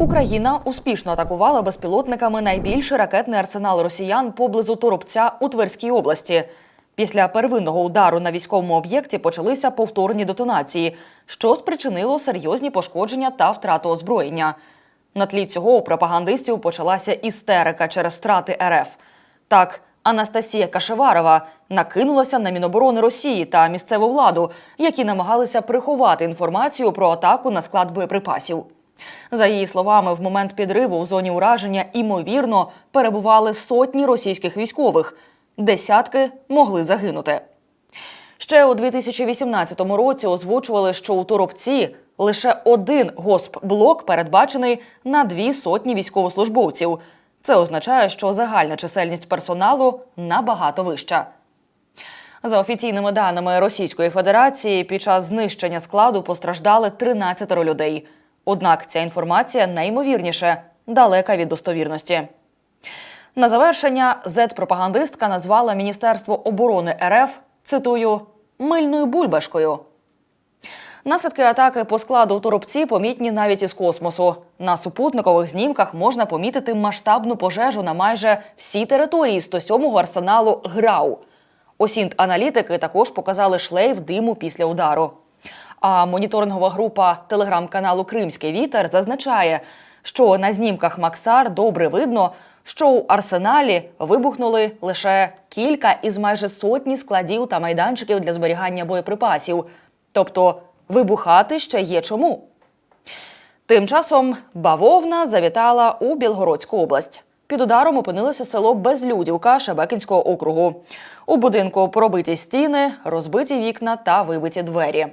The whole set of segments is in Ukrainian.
Україна успішно атакувала безпілотниками найбільший ракетний арсенал росіян поблизу Торопця у Тверській області. Після первинного удару на військовому об'єкті почалися повторні детонації, що спричинило серйозні пошкодження та втрату озброєння. На тлі цього у пропагандистів почалася істерика через втрати РФ. Так, Анастасія Кашеварова накинулася на Міноборони Росії та місцеву владу, які намагалися приховати інформацію про атаку на склад боєприпасів. За її словами, в момент підриву в зоні ураження імовірно перебували сотні російських військових, десятки могли загинути. Ще у 2018 році озвучували, що у Торопці лише один госпблок передбачений на дві сотні військовослужбовців. Це означає, що загальна чисельність персоналу набагато вища. За офіційними даними Російської Федерації, під час знищення складу постраждали 13 людей. Однак ця інформація найімовірніше далека від достовірності. На завершення зет-пропагандистка назвала Міністерство оборони РФ цитую мильною бульбашкою. Наслідки атаки по складу Торопці помітні навіть із космосу. На супутникових знімках можна помітити масштабну пожежу на майже всій території 107-го арсеналу ГРАУ. Осінт-аналітики також показали шлейф диму після удару. А моніторингова група телеграм-каналу Кримський вітер зазначає, що на знімках Максар добре видно, що у арсеналі вибухнули лише кілька із майже сотні складів та майданчиків для зберігання боєприпасів. Тобто вибухати ще є чому. Тим часом бавовна завітала у Білгородську область. Під ударом опинилося село Безлюдівка Шебекінського округу. У будинку пробиті стіни, розбиті вікна та вибиті двері.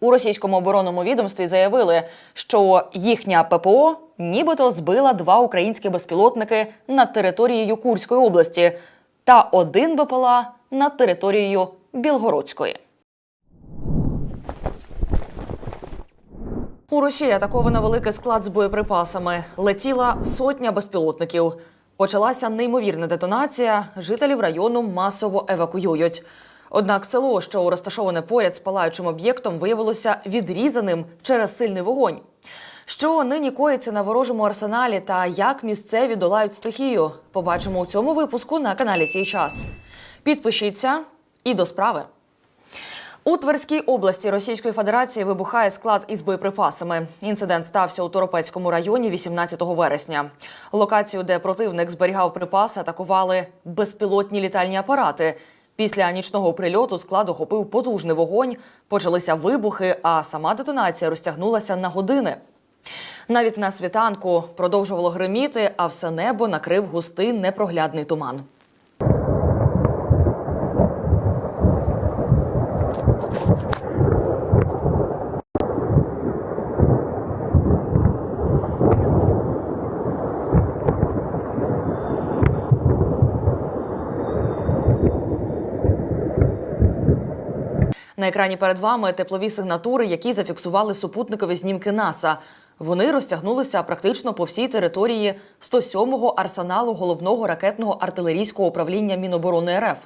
У російському оборонному відомстві заявили, що їхня ППО нібито збила два українські безпілотники над територією Курської області та один БПЛА над територією Білгородської. У Росії атаковано великий склад з боєприпасами. Летіла сотня безпілотників. Почалася неймовірна детонація. Жителів району масово евакуюють. Однак село, що розташоване поряд з палаючим об'єктом, виявилося відрізаним через сильний вогонь. Що нині коїться на ворожому арсеналі та як місцеві долають стихію, побачимо у цьому випуску на каналі Сій час. Підпишіться і до справи. У Тверській області Російської Федерації вибухає склад із боєприпасами. Інцидент стався у Торопецькому районі 18 вересня. Локацію, де противник зберігав припаси, атакували безпілотні літальні апарати. Після нічного прильоту склад охопив потужний вогонь, почалися вибухи, а сама детонація розтягнулася на години. Навіть на світанку продовжувало гриміти, а все небо накрив густий непроглядний туман. На екрані перед вами теплові сигнатури, які зафіксували супутникові знімки НАСА. Вони розтягнулися практично по всій території 107-го арсеналу головного ракетного артилерійського управління Міноборони РФ.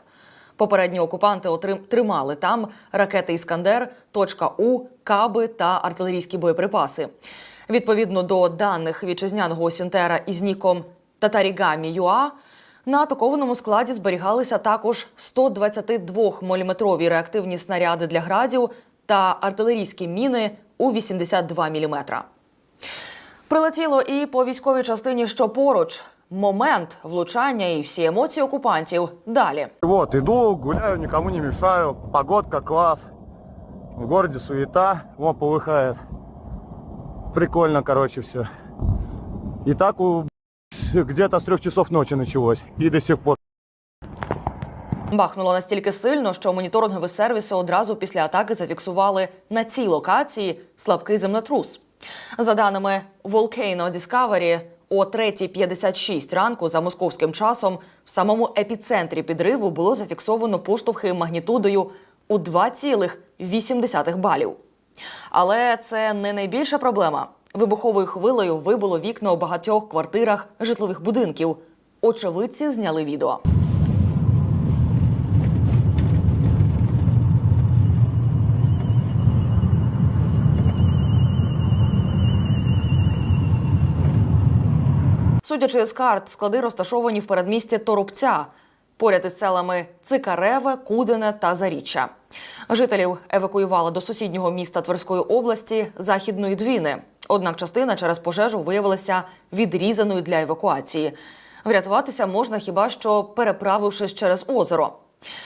Попередні окупанти отрим... тримали там ракети Іскандер, точка У, каби та артилерійські боєприпаси. Відповідно до даних вітчизняного Сінтера із ніком Татарігамі ЮА, на атакованому складі зберігалися також 122-мм реактивні снаряди для градів та артилерійські міни у 82 мм. Прилетіло і по військовій частині, що поруч. Момент влучання і всі емоції окупантів далі. Вот, иду, гуляю, никому не мешаю, погодка класс. В городе суета, вот полыхает. Прикольно, короче, все. И так у, где-то с трех часов ночи началось. И до сих пор. Бахнуло настільки сильно, що моніторингові сервіси одразу після атаки зафіксували на цій локації слабкий землетрус. За даними Volcano Discovery, о 3.56 ранку за московським часом в самому епіцентрі підриву було зафіксовано поштовхи магнітудою у 2,8 балів. Але це не найбільша проблема. Вибуховою хвилею вибило вікна у багатьох квартирах житлових будинків. Очевидці зняли відео. Судячи з карт, склади розташовані в передмісті Торопця, поряд із селами Цикареве, Кудине та Заріччя. Жителів евакуювали до сусіднього міста Тверської області Західної Двіни. Однак частина через пожежу виявилася відрізаною для евакуації. Врятуватися можна хіба що переправившись через озеро.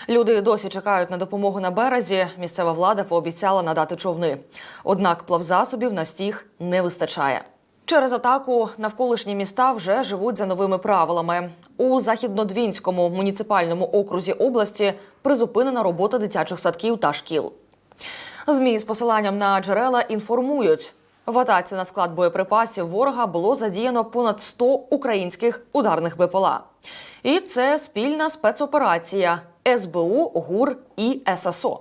Люди досі чекають на допомогу на березі. Місцева влада пообіцяла надати човни. Однак плавзасобів на стіг не вистачає. Через атаку навколишні міста вже живуть за новими правилами. У західнодвінському муніципальному окрузі області призупинена робота дитячих садків та шкіл. ЗМІ з посиланням на джерела інформують. В атаці на склад боєприпасів ворога було задіяно понад 100 українських ударних БПЛА. І це спільна спецоперація СБУ, ГУР і ССО.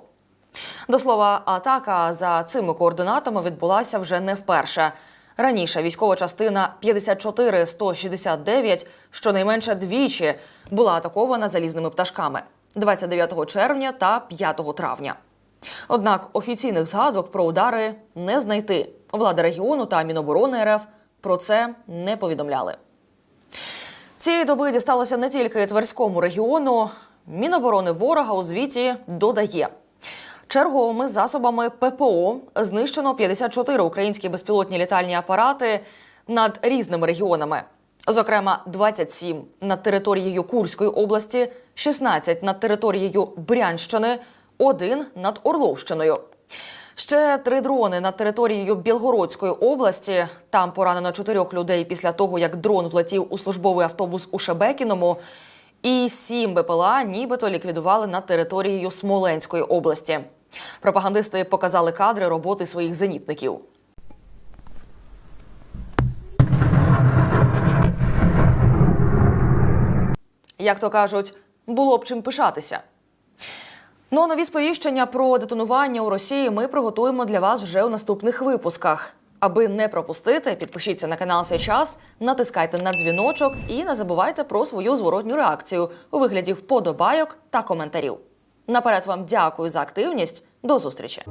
До слова, атака за цими координатами відбулася вже не вперше. Раніше військова частина 54169 щонайменше двічі була атакована залізними пташками 29 червня та 5 травня. Однак офіційних згадок про удари не знайти. Влада регіону та Міноборони РФ про це не повідомляли. Цієї доби дісталося не тільки Тверському регіону. Міноборони ворога у звіті додає. Черговими засобами ППО знищено 54 українські безпілотні літальні апарати над різними регіонами. Зокрема, 27 над територією Курської області, 16 над територією Брянщини, 1 над Орловщиною. Ще три дрони над територією Білгородської області. Там поранено чотирьох людей після того, як дрон влетів у службовий автобус у Шебекіному. І сім БПЛА нібито ліквідували над територією Смоленської області. Пропагандисти показали кадри роботи своїх зенітників. Як то кажуть, було б чим пишатися. Ну а нові сповіщення про детонування у Росії ми приготуємо для вас вже у наступних випусках. Аби не пропустити, підпишіться на канал «Сей час, натискайте на дзвіночок і не забувайте про свою зворотню реакцію у вигляді вподобайок та коментарів. Наперед вам дякую за активність. До зустрічі!